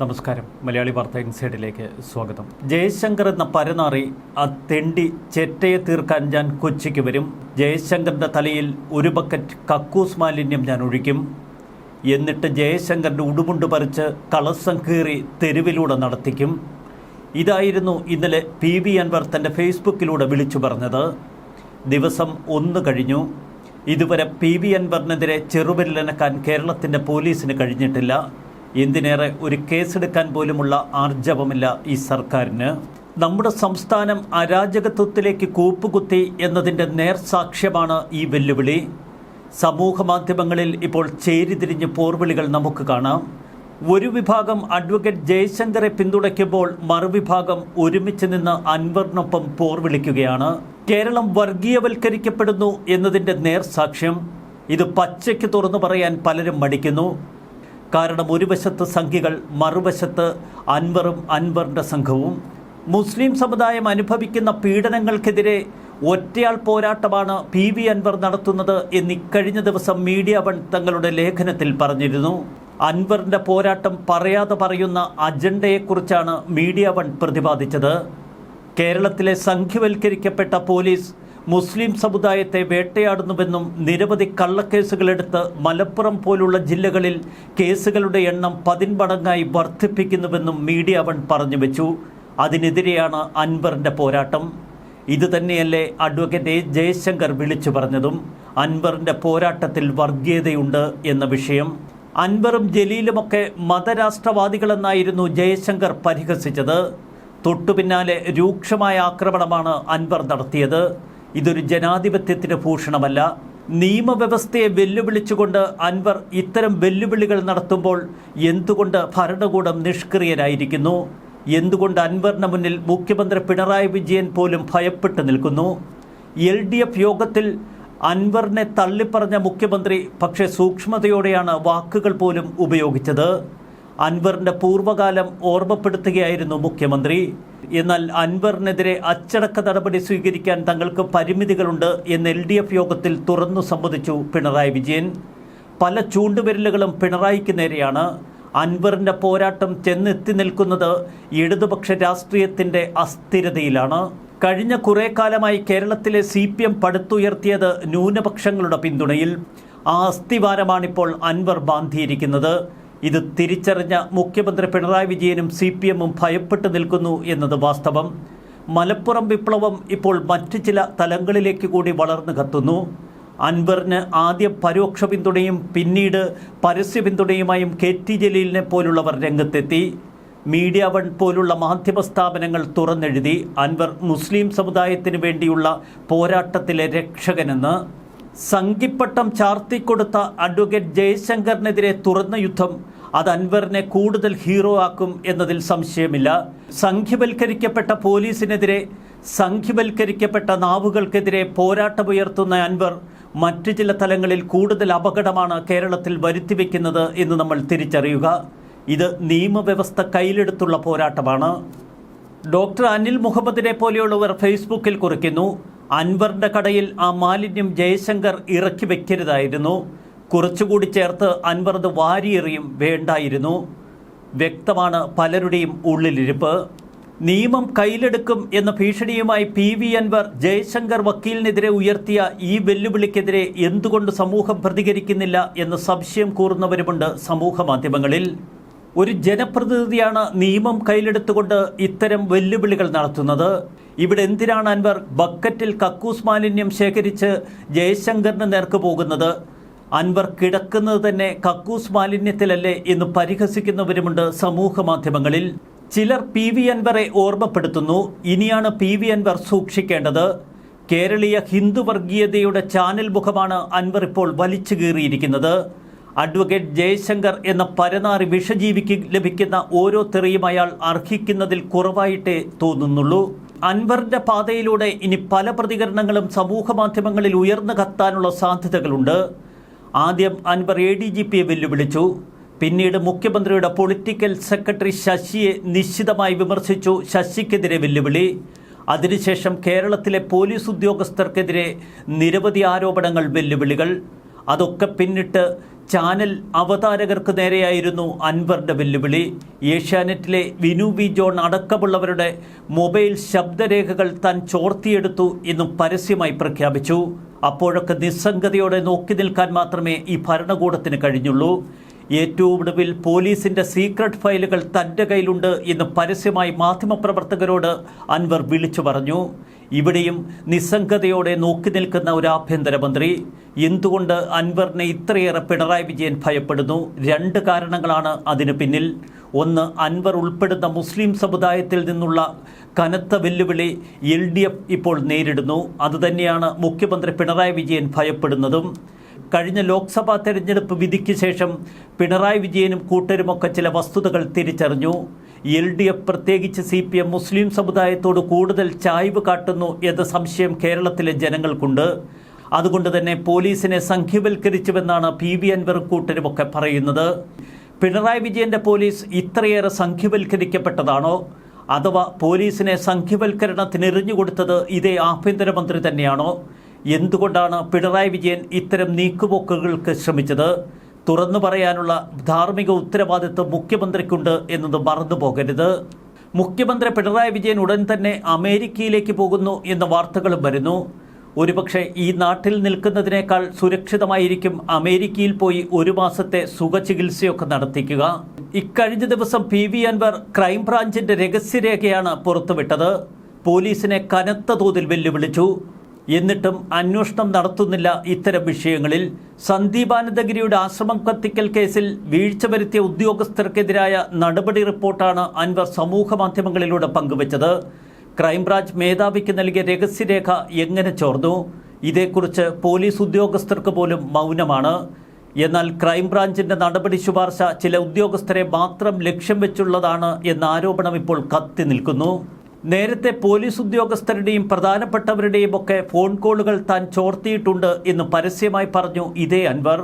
നമസ്കാരം. മലയാളി വാർത്ത ഇൻസൈഡിലേക്ക് സ്വാഗതം. ജയശങ്കർ എന്ന പരനാറി ആ തെണ്ടി ചെറ്റയെ തീർക്കാൻ ഞാൻ കൊച്ചിക്ക് വരും. ജയശങ്കറിന്റെ തലയിൽ ഒരു ബക്കറ്റ് കക്കൂസ് മാലിന്യം ഞാൻ ഒഴിക്കും. എന്നിട്ട് ജയശങ്കറിന്റെ ഉടുമുണ്ട് പറിച്ച് കളസം കീറി തെരുവിലൂടെ നടത്തിക്കും. ഇതായിരുന്നു ഇന്നലെ പി വി അൻവർ തന്റെ ഫേസ്ബുക്കിലൂടെ വിളിച്ചു പറഞ്ഞത്. ദിവസം ഒന്ന് കഴിഞ്ഞു. ഇതുവരെ പി വി അൻവറിനെതിരെ ചെറുവിരലനക്കാൻ കേരളത്തിന്റെ പോലീസിന് കഴിഞ്ഞിട്ടില്ല. എന്തിനേറെ ഒരു കേസെടുക്കാൻ പോലുമുള്ള ആർജവമില്ല ഈ സർക്കാരിന്. നമ്മുടെ സംസ്ഥാനം അരാജകത്വത്തിലേക്ക് കൂപ്പുകുത്തി എന്നതിന്റെ നേർസാക്ഷ്യമാണ് ഈ വെല്ലുവിളി. സമൂഹ മാധ്യമങ്ങളിൽ ഇപ്പോൾ ചേരിതിരിഞ്ഞ് പോർവിളികൾ നമുക്ക് കാണാം. ഒരു വിഭാഗം അഡ്വക്കേറ്റ് ജയശങ്കറെ പിന്തുണയ്ക്കുമ്പോൾ മറുവിഭാഗം ഒരുമിച്ച് നിന്ന് അൻവറിനൊപ്പം പോർവിളിക്കുകയാണ്. കേരളം വർഗീയവൽക്കരിക്കപ്പെടുന്നു എന്നതിന്റെ നേർസാക്ഷ്യം. ഇത് പച്ചയ്ക്ക് തുറന്നു പറയാൻ പലരും മടിക്കുന്നു. കാരണം ഒരു വശത്ത് സംഖ്യകൾ മറുവശത്ത് അൻവറും അൻവറിന്റെ സംഘവും. മുസ്ലിം സമുദായം അനുഭവിക്കുന്ന പീഡനങ്ങൾക്കെതിരെ ഒറ്റയാൾ പോരാട്ടമാണ് പി വി അൻവർ നടത്തുന്നത് എന്ന് ഇക്കഴിഞ്ഞ ദിവസം മീഡിയ വൺ തങ്ങളുടെ ലേഖനത്തിൽ പറഞ്ഞിരുന്നു. അൻവറിന്റെ പോരാട്ടം പറയാതെ പറയുന്ന അജണ്ടയെക്കുറിച്ചാണ് മീഡിയ വൺ പ്രതിപാദിച്ചത്. കേരളത്തിലെ സംഖ്യവൽക്കരിക്കപ്പെട്ട പോലീസ് മുസ്ലിം സമുദായത്തെ വേട്ടയാടുന്നുവെന്നും നിരവധി കള്ളക്കേസുകളെടുത്ത് മലപ്പുറം പോലുള്ള ജില്ലകളിൽ കേസുകളുടെ എണ്ണം പതിന്മടങ്ങായി വർദ്ധിപ്പിക്കുന്നുവെന്നും മീഡിയ വൺ പറഞ്ഞു വെച്ചു. അതിനെതിരെയാണ് അൻവറിന്റെ പോരാട്ടം. ഇതുതന്നെയല്ലേ അഡ്വക്കേറ്റ് എ ജയശങ്കർ വിളിച്ചു പറഞ്ഞതും. അൻവറിന്റെ പോരാട്ടത്തിൽ വർഗീയതയുണ്ട് എന്ന വിഷയം. അൻവറും ജലീലുമൊക്കെ മതരാഷ്ട്രവാദികളെന്നായിരുന്നു ജയശങ്കർ പരിഹസിച്ചത്. തൊട്ടുപിന്നാലെ രൂക്ഷമായ ആക്രമണമാണ് അൻവർ നടത്തിയത്. ഇതൊരു ജനാധിപത്യത്തിന് ഭൂഷണമല്ല. നിയമവ്യവസ്ഥയെ വെല്ലുവിളിച്ചുകൊണ്ട് അൻവർ ഇത്തരം വെല്ലുവിളികൾ നടത്തുമ്പോൾ എന്തുകൊണ്ട് ഭരണകൂടം നിഷ്ക്രിയരായിരിക്കുന്നു എന്തുകൊണ്ട് അൻവറിന് മുന്നിൽ മുഖ്യമന്ത്രി പിണറായി വിജയൻ പോലും ഭയപ്പെട്ടു നിൽക്കുന്നു? എൽ ഡി എഫ് യോഗത്തിൽ അൻവറിനെ തള്ളിപ്പറഞ്ഞ മുഖ്യമന്ത്രി പക്ഷേ സൂക്ഷ്മതയോടെയാണ് വാക്കുകൾ പോലും ഉപയോഗിച്ചത്. അൻവറിന്റെ പൂർവകാലം ഓർമ്മപ്പെടുത്തുകയായിരുന്നു മുഖ്യമന്ത്രി. എന്നാൽ അൻവറിനെതിരെ അച്ചടക്ക നടപടി സ്വീകരിക്കാൻ തങ്ങൾക്ക് പരിമിതികളുണ്ട് എന്ന് എൽ ഡി എഫ് യോഗത്തിൽ തുറന്നു സമ്മതിച്ചു പിണറായി വിജയൻ. പല ചൂണ്ടുവിരലുകളും പിണറായിക്ക് നേരെയാണ്. അൻവറിന്റെ പോരാട്ടം ചെന്നെത്തി നിൽക്കുന്നത് ഇടതുപക്ഷ രാഷ്ട്രീയത്തിന്റെ അസ്ഥിരതയിലാണ്. കഴിഞ്ഞ കുറേ കാലമായി കേരളത്തിലെ സി പി എം പടുത്തുയർത്തിയത് ന്യൂനപക്ഷങ്ങളുടെ പിന്തുണയിൽ. ആ അസ്ഥിവാരമാണിപ്പോൾ അൻവർ ബാന്ധിയിരിക്കുന്നത്. ഇത് തിരിച്ചറിഞ്ഞ മുഖ്യമന്ത്രി പിണറായി വിജയനും സി പി എമ്മും ഭയപ്പെട്ടു നിൽക്കുന്നു എന്നത് വാസ്തവം. മലപ്പുറം വിപ്ലവം ഇപ്പോൾ മറ്റു ചില തലങ്ങളിലേക്ക് കൂടി വളർന്നു കത്തുന്നു. അൻവറിന് ആദ്യം പരോക്ഷ പിന്തുണയും പിന്നീട് പരസ്യ പിന്തുണയുമായും കെ ടി ജലീലിനെ പോലുള്ളവർ രംഗത്തെത്തി. മീഡിയ വൺ പോലുള്ള മാധ്യമ സ്ഥാപനങ്ങൾ തുറന്നെഴുതി. അൻവർ മുസ്ലിം സമുദായത്തിന് വേണ്ടിയുള്ള പോരാട്ടത്തിലെ രക്ഷകനെന്ന് സംഘിപ്പട്ടം ചാർത്തിക്കൊടുത്ത അഡ്വക്കേറ്റ് ജയശങ്കറിനെതിരെ തുറന്ന യുദ്ധം അത് അൻവറിനെ കൂടുതൽ ഹീറോ ആക്കും എന്നതിൽ സംശയമില്ല. സംഖ്യവൽക്കരിക്കപ്പെട്ട പോലീസിനെതിരെ സംഖ്യവൽക്കരിക്കപ്പെട്ട നാവുകൾക്കെതിരെ പോരാട്ടമുയർത്തുന്ന അൻവർ മറ്റു ചില തലങ്ങളിൽ കൂടുതൽ അപകടമാണ് കേരളത്തിൽ വരുത്തിവെക്കുന്നത് എന്ന് നമ്മൾ തിരിച്ചറിയുക. ഇത് നിയമവ്യവസ്ഥ കയ്യിലെടുത്തുള്ള പോരാട്ടമാണ്. ഡോക്ടർ അനിൽ മുഹമ്മദിനെ പോലെയുള്ളവർ ഫേസ്ബുക്കിൽ കുറിക്കുന്നു. അൻവറിന്റെ കടയിൽ ആ മാലിന്യം ജയശങ്കർ ഇറക്കി വെക്കരുതായിരുന്നു. കുറച്ചുകൂടി ചേർത്ത് അൻവർ അത് വാരിയെറിയും വേണ്ടായിരുന്നു. വ്യക്തമാണ് പലരുടെയും ഉള്ളിലിരിപ്പ്. നിയമം കയ്യിലെടുക്കും എന്ന ഭീഷണിയുമായി പി വി അൻവർ ജയശങ്കർ വക്കീലിനെതിരെ ഉയർത്തിയ ഈ വെല്ലുവിളിക്കെതിരെ എന്തുകൊണ്ട് സമൂഹം പ്രതികരിക്കുന്നില്ല എന്ന് സംശയം കൂറുന്നവരുമുണ്ട് സമൂഹ മാധ്യമങ്ങളിൽ. ഒരു ജനപ്രതിനിധിയാണ് നിയമം കയ്യിലെടുത്തുകൊണ്ട് ഇത്തരം വെല്ലുവിളികൾ നടത്തുന്നത്. ഇവിടെ എന്തിനാണ് അൻവർ ബക്കറ്റിൽ കക്കൂസ് മാലിന്യം ശേഖരിച്ച് ജയശങ്കറിന് നേർക്ക് പോകുന്നത്? അൻവർ കിടക്കുന്നത് തന്നെ കക്കൂസ് മാലിന്യത്തിലല്ലേ എന്ന് പരിഹസിക്കുന്നവരുമുണ്ട് സമൂഹ മാധ്യമങ്ങളിൽ. ചിലർ പി വി അൻവറെ ഓർമ്മപ്പെടുത്തുന്നു. ഇനിയാണ് പി വി അൻവർ സൂക്ഷിക്കേണ്ടത്. കേരളീയ ഹിന്ദു വർഗീയതയുടെ ചാനൽ മുഖമാണ് അൻവർ ഇപ്പോൾ വലിച്ചു കീറിയിരിക്കുന്നത്. അഡ്വക്കേറ്റ് ജയശങ്കർ എന്ന പരനാറി വിഷജീവിക്ക് ലഭിക്കുന്ന ഓരോ തെറിയും അയാൾ അർഹിക്കുന്നതിൽ കുറവായിട്ടേ തോന്നുന്നുള്ളൂ. അൻവറിന്റെ പാതയിലൂടെ ഇനി പല പ്രതികരണങ്ങളും സമൂഹ മാധ്യമങ്ങളിൽ ഉയർന്നു കത്താനുള്ള സാധ്യതകളുണ്ട്. ആദ്യം അൻവർ എ ഡി ജി പിയെ വെല്ലുവിളിച്ചു. പിന്നീട് മുഖ്യമന്ത്രിയുടെ പൊളിറ്റിക്കൽ സെക്രട്ടറി ശശിയെ നിശ്ചിതമായി വിമർശിച്ചു. ശശിക്കെതിരെ വെല്ലുവിളി. അതിനുശേഷം കേരളത്തിലെ പോലീസ് ഉദ്യോഗസ്ഥർക്കെതിരെ നിരവധി ആരോപണങ്ങൾ വെല്ലുവിളികൾ. അതൊക്കെ പിന്നിട്ട് ചാനൽ അവതാരകർക്ക് നേരെയായിരുന്നു അൻവറിന്റെ വെല്ലുവിളി. ഏഷ്യാനെറ്റിലെ വിനു വി ജോൺ അടക്കമുള്ളവരുടെ മൊബൈൽ ശബ്ദരേഖകൾ താൻ ചോർത്തിയെടുത്തു എന്നും പരസ്യമായി പ്രഖ്യാപിച്ചു. അപ്പോഴൊക്കെ നിസ്സംഗതയോടെ നോക്കി നിൽക്കാൻ മാത്രമേ ഈ ഭരണകൂടത്തിന് കഴിഞ്ഞുള്ളൂ. ഏറ്റവും ഒടുവിൽ പോലീസിന്റെ സീക്രട്ട് ഫയലുകൾ തന്റെ കയ്യിലുണ്ട് എന്ന് പരസ്യമായി മാധ്യമപ്രവർത്തകരോട് അൻവർ വിളിച്ചു പറഞ്ഞു. ഇവിടെയും നിസ്സംഗതയോടെ നോക്കി നിൽക്കുന്ന ഒരു ആഭ്യന്തരമന്ത്രി എന്തുകൊണ്ട് അൻവറിനെ ഇത്രയേറെ പിണറായി വിജയൻ ഭയപ്പെടുന്നു? രണ്ട് കാരണങ്ങളാണ് അതിന് പിന്നിൽ. ഒന്ന് അൻവർ ഉൾപ്പെടുന്ന മുസ്ലിം സമുദായത്തിൽ നിന്നുള്ള കനത്ത വെല്ലുവിളി എൽ ഡി എഫ് ഇപ്പോൾ നേരിടുന്നു. അതുതന്നെയാണ് മുഖ്യമന്ത്രി പിണറായി വിജയൻ ഭയപ്പെടുന്നതും. കഴിഞ്ഞ ലോക്സഭാ തെരഞ്ഞെടുപ്പ് വിധിക്ക് ശേഷം പിണറായി വിജയനും കൂട്ടരുമൊക്കെ ചില വസ്തുതകൾ തിരിച്ചറിഞ്ഞു. എൽ ഡി എഫ് പ്രത്യേകിച്ച് സി പി എം മുസ്ലിം സമുദായത്തോട് കൂടുതൽ ചായ്വ് കാട്ടുന്നു എന്ന സംശയം കേരളത്തിലെ ജനങ്ങൾക്കുണ്ട്. അതുകൊണ്ട് തന്നെ പോലീസിനെ സംഖ്യവൽക്കരിച്ചുവെന്നാണ് പി വി അൻവർ പറയുന്നത്. പിണറായി വിജയന്റെ പോലീസ് ഇത്രയേറെ സംഖ്യവൽക്കരിക്കപ്പെട്ടതാണോ? അഥവാ പോലീസിനെ സംഖ്യവൽക്കരണത്തിന് എറിഞ്ഞുകൊടുത്തത് ഇതേ ആഭ്യന്തരമന്ത്രി തന്നെയാണോ? എന്തുകൊണ്ടാണ് പിണറായി വിജയൻ ഇത്തരം നീക്കുപോക്കുകൾക്ക് ശ്രമിച്ചത്? തുറന്നു പറയാനുള്ള ധാർമ്മിക ഉത്തരവാദിത്വം മുഖ്യമന്ത്രിക്കുണ്ട് എന്നത് മറന്നു പോകരുത്. മുഖ്യമന്ത്രി പിണറായി വിജയൻ ഉടൻ തന്നെ അമേരിക്കയിലേക്ക് പോകുന്നു എന്ന വാർത്തകളും വരുന്നു. ഒരുപക്ഷെ ഈ നാട്ടിൽ നിൽക്കുന്നതിനേക്കാൾ സുരക്ഷിതമായിരിക്കും അമേരിക്കയിൽ പോയി ഒരു മാസത്തെ സുഖചികിത്സയൊക്കെ നടത്തിക്കുക. ഇക്കഴിഞ്ഞ ദിവസം പി വി അൻവർ ക്രൈംബ്രാഞ്ചിന്റെ രഹസ്യരേഖയാണ് പുറത്തുവിട്ടത്. പോലീസിനെ കനത്ത തോതിൽ വെല്ലുവിളിച്ചു. എന്നിട്ടും അന്വേഷണം നടത്തുന്നില്ല ഇത്തരം വിഷയങ്ങളിൽ. സന്ദീപാനന്ദഗിരിയുടെ ആശ്രമം കത്തിക്കൽ കേസിൽ വീഴ്ച വരുത്തിയ ഉദ്യോഗസ്ഥർക്കെതിരായ നടപടി റിപ്പോർട്ടാണ് അൻവർ സമൂഹ മാധ്യമങ്ങളിലൂടെ പങ്കുവച്ചത്. ക്രൈംബ്രാഞ്ച് മേധാവിക്ക് നൽകിയ രഹസ്യരേഖ എങ്ങനെ ചോർന്നു? ഇതേക്കുറിച്ച് പോലീസ് ഉദ്യോഗസ്ഥർക്ക് പോലും മൗനമാണ്. എന്നാൽ ക്രൈംബ്രാഞ്ചിന്റെ നടപടി ശുപാർശ ചില ഉദ്യോഗസ്ഥരെ മാത്രം ലക്ഷ്യം വെച്ചുള്ളതാണ് എന്ന ആരോപണം ഇപ്പോൾ കത്തി നിൽക്കുന്നു. നേരത്തെ പോലീസ് ഉദ്യോഗസ്ഥരുടെയും പ്രധാനപ്പെട്ടവരുടെയും ഒക്കെ ഫോൺ കോളുകൾ താൻ ചോർത്തിയിട്ടുണ്ട് എന്ന് പരസ്യമായി പറഞ്ഞു ഇതേ അൻവർ.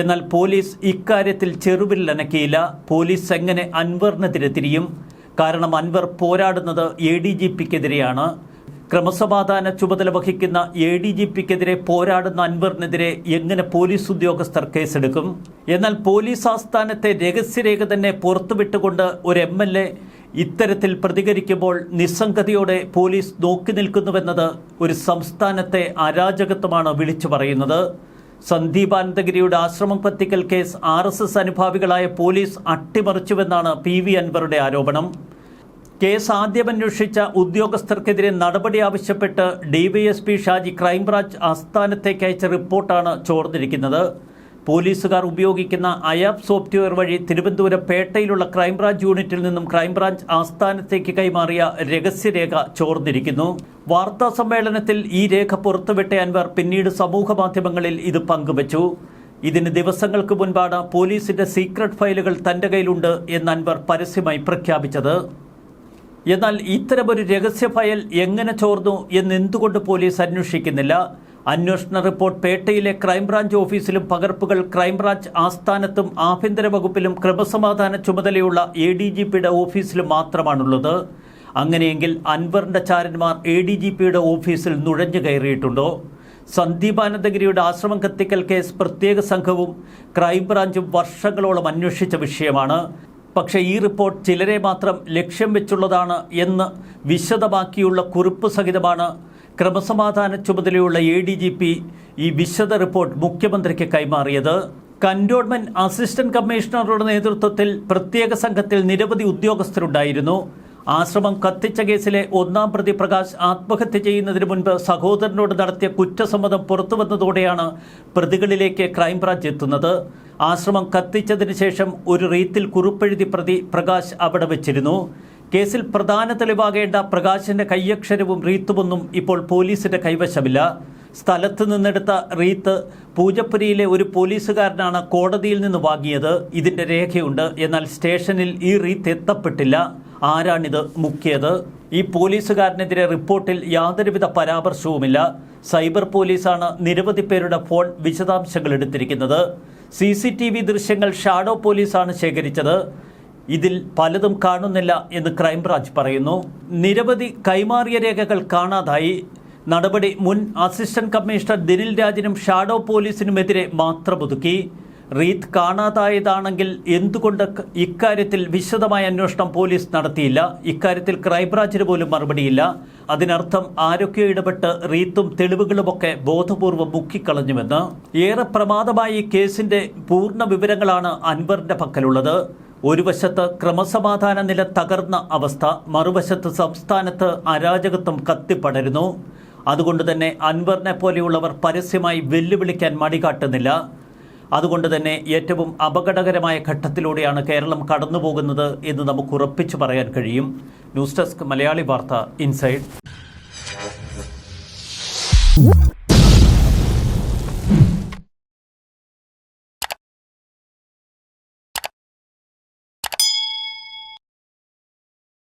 എന്നാൽ പോലീസ് ഇക്കാര്യത്തിൽ ചെറുവില്ലനക്കിയില്ല പോലീസ് എങ്ങനെ അൻവറിനെതിരെ തിരിയും? കാരണം അൻവർ പോരാടുന്നത് എ ഡി ജി പിക്കെതിരെയാണ് ക്രമസമാധാന ചുമതല വഹിക്കുന്ന എ ഡി ജി പിക്കെതിരെ പോരാടുന്ന അൻവറിനെതിരെ എങ്ങനെ പോലീസ് ഉദ്യോഗസ്ഥർ കേസെടുക്കും? എന്നാൽ പോലീസ് ആസ്ഥാനത്തെ രഹസ്യരേഖ തന്നെ പുറത്തുവിട്ടുകൊണ്ട് ഒരു എം എൽ എ ഇത്തരത്തിൽ പ്രതികരിക്കുമ്പോൾ നിസ്സംഗതിയോടെ പോലീസ് നോക്കി നിൽക്കുന്നുവെന്നത് ഒരു സംസ്ഥാനത്തെ അരാജകത്വമാണ് വിളിച്ചു പറയുന്നത്. സന്ദീപാനന്ദഗിരിയുടെ ആശ്രമം കത്തിക്കൽ കേസ് ആർ എസ് എസ് അനുഭാവികളായ പോലീസ് അട്ടിമറിച്ചുവെന്നാണ് പി വി അൻവറുടെ ആരോപണം. കേസ് ആദ്യം അന്വേഷിച്ച ഉദ്യോഗസ്ഥർക്കെതിരെ നടപടി ആവശ്യപ്പെട്ട് ഡിവൈഎസ്പി ഷാജി ക്രൈംബ്രാഞ്ച് ആസ്ഥാനത്തേക്ക് അയച്ച റിപ്പോർട്ടാണ് ചോർന്നിരിക്കുന്നത്. പോലീസുകാർ ഉപയോഗിക്കുന്ന അയാപ് സോഫ്റ്റ്വെയർ വഴി തിരുവനന്തപുരം പേട്ടയിലുള്ള ക്രൈംബ്രാഞ്ച് യൂണിറ്റിൽ നിന്നും ക്രൈംബ്രാഞ്ച് ആസ്ഥാനത്തേക്ക് കൈമാറിയ രഹസ്യരേഖ ചോർന്നിരിക്കുന്നു. വാർത്താ സമ്മേളനത്തിൽ ഈ രേഖ പുറത്തുവിട്ട അൻവർ പിന്നീട് സമൂഹ മാധ്യമങ്ങളിൽ ഇത് പങ്കുവച്ചു. ഇതിന് ദിവസങ്ങൾക്ക് മുൻപാണ് പോലീസിന്റെ സീക്രട്ട് ഫയലുകൾ തന്റെ കയ്യിലുണ്ട് എന്ന് അൻവർ പരസ്യമായി പ്രഖ്യാപിച്ചത്. എന്നാൽ ഇത്തരമൊരു രഹസ്യ ഫയൽ എങ്ങനെ ചോർന്നു എന്ന് എന്തുകൊണ്ട് പോലീസ് അന്വേഷിക്കുന്നില്ല? അന്വേഷണ റിപ്പോർട്ട് പേട്ടയിലെ ക്രൈംബ്രാഞ്ച് ഓഫീസിലും പകർപ്പുകൾ ക്രൈംബ്രാഞ്ച് ആസ്ഥാനത്തും ആഭ്യന്തര വകുപ്പിലും ക്രമസമാധാന ചുമതലയുള്ള എ ഡി ജി പിയുടെ ഓഫീസിലും മാത്രമാണുള്ളത്. അങ്ങനെയെങ്കിൽ അൻവറിന്റെ ചാരന്മാർ എ ഡി ജി പിയുടെ ഓഫീസിൽ നുഴഞ്ഞു കയറിയിട്ടുണ്ടോ? സന്ദീപാനന്ദഗിരിയുടെ ആശ്രമം കത്തിക്കൽ കേസ് പ്രത്യേക സംഘവും ക്രൈംബ്രാഞ്ചും വർഷങ്ങളോളം അന്വേഷിച്ച വിഷയമാണ്. പക്ഷേ ഈ റിപ്പോർട്ട് ചിലരെ മാത്രം ലക്ഷ്യം വെച്ചുള്ളതാണ് എന്ന് വിശദമാക്കിയുള്ള കുറിപ്പ് സഹിതമാണ് ക്രമസമാധാന ചുമതലയുള്ള എ ഡി ജി പി ഈ വിശദ റിപ്പോർട്ട് മുഖ്യമന്ത്രിക്ക് കൈമാറിയത്. കന്റോൺമെന്റ് അസിസ്റ്റന്റ് കമ്മീഷണറുടെ നേതൃത്വത്തിൽ പ്രത്യേക സംഘത്തിൽ നിരവധി ഉദ്യോഗസ്ഥരുണ്ടായിരുന്നു. ആശ്രമം കത്തിച്ച കേസിലെ ഒന്നാം പ്രതി പ്രകാശ് ആത്മഹത്യ ചെയ്യുന്നതിന് മുൻപ് സഹോദരനോട് നടത്തിയ കുറ്റസമ്മതം പുറത്തുവന്നതോടെയാണ് പ്രതികളിലേക്ക് ക്രൈംബ്രാഞ്ച് എത്തുന്നത്. ആശ്രമം കത്തിച്ചതിന് ശേഷം ഒരു റീത്തിൽ കുറിപ്പെഴുതി പ്രതി പ്രകാശ് അവിടെ വെച്ചിരുന്നു. കേസിൽ പ്രധാന തെളിവാകേണ്ട പ്രകാശിന്റെ കയ്യക്ഷരവും റീത്തുമൊന്നും ഇപ്പോൾ പോലീസിന്റെ കൈവശമില്ല. സ്ഥലത്ത് നിന്നെടുത്ത റീത്ത് പൂജപ്പുരിയിലെ ഒരു പോലീസുകാരനാണ് കോടതിയിൽ നിന്ന് വാങ്ങിയത്. ഇതിന്റെ രേഖയുണ്ട്. എന്നാൽ സ്റ്റേഷനിൽ ഈ റീത്ത് എത്തപ്പെട്ടില്ല. ആരാണിത്? മുക്കിയത്. ഈ പോലീസുകാരനെതിരെ റിപ്പോർട്ടിൽ യാതൊരുവിധ പരാമർശവുമില്ല. സൈബർ പോലീസാണ് നിരവധി പേരുടെ ഫോൺ വിശദാംശങ്ങൾ എടുത്തിരിക്കുന്നത്. സി സി ടി വി ദൃശ്യങ്ങൾ ഷാഡോ പോലീസാണ് ശേഖരിച്ചത്. ഇതിൽ പലതും കാണുന്നില്ല എന്ന് ക്രൈംബ്രാഞ്ച് പറയുന്നു. നിരവധി കൈമാറിയ രേഖകൾ കാണാതായി. നടപടി മുൻ അസിസ്റ്റന്റ് കമ്മീഷണർ ദിനിൽ രാജിനും ഷാഡോ പോലീസിനുമെതിരെ മാത്രം ഒതുക്കി. റീത്ത് കാണാതായതാണെങ്കിൽ എന്തുകൊണ്ട് ഇക്കാര്യത്തിൽ വിശദമായ അന്വേഷണം പോലീസ് നടത്തിയില്ല? ഇക്കാര്യത്തിൽ ക്രൈംബ്രാഞ്ചിന് പോലും മറുപടിയില്ല. അതിനർത്ഥം ആരൊക്കെ ഇടപെട്ട് റീത്തും തെളിവുകളുമൊക്കെ ബോധപൂർവം മുക്കിക്കളഞ്ഞുവെന്ന്. ഏറെ പ്രമാദമായി കേസിന്റെ പൂർണ വിവരങ്ങളാണ് അൻവറിന്റെ പക്കലുള്ളത്. ഒരു വശത്ത് ക്രമസമാധാന നില തകർന്ന അവസ്ഥ മറുവശത്ത് സംസ്ഥാനത്ത് അരാജകത്വം കത്തിപ്പടരുന്നു. അതുകൊണ്ട് തന്നെ അൻവറിനെ പോലെയുള്ളവർ പരസ്യമായി വെല്ലുവിളിക്കാൻ മടികാട്ടുന്നില്ല. അതുകൊണ്ട് തന്നെ ഏറ്റവും അപകടകരമായ ഘട്ടത്തിലൂടെയാണ് കേരളം കടന്നുപോകുന്നത് എന്ന് നമുക്ക് ഉറപ്പിച്ചു പറയാൻ കഴിയും. ന്യൂസ് ഡെസ്ക് മലയാളി വാർത്ത ഇൻസൈഡ്.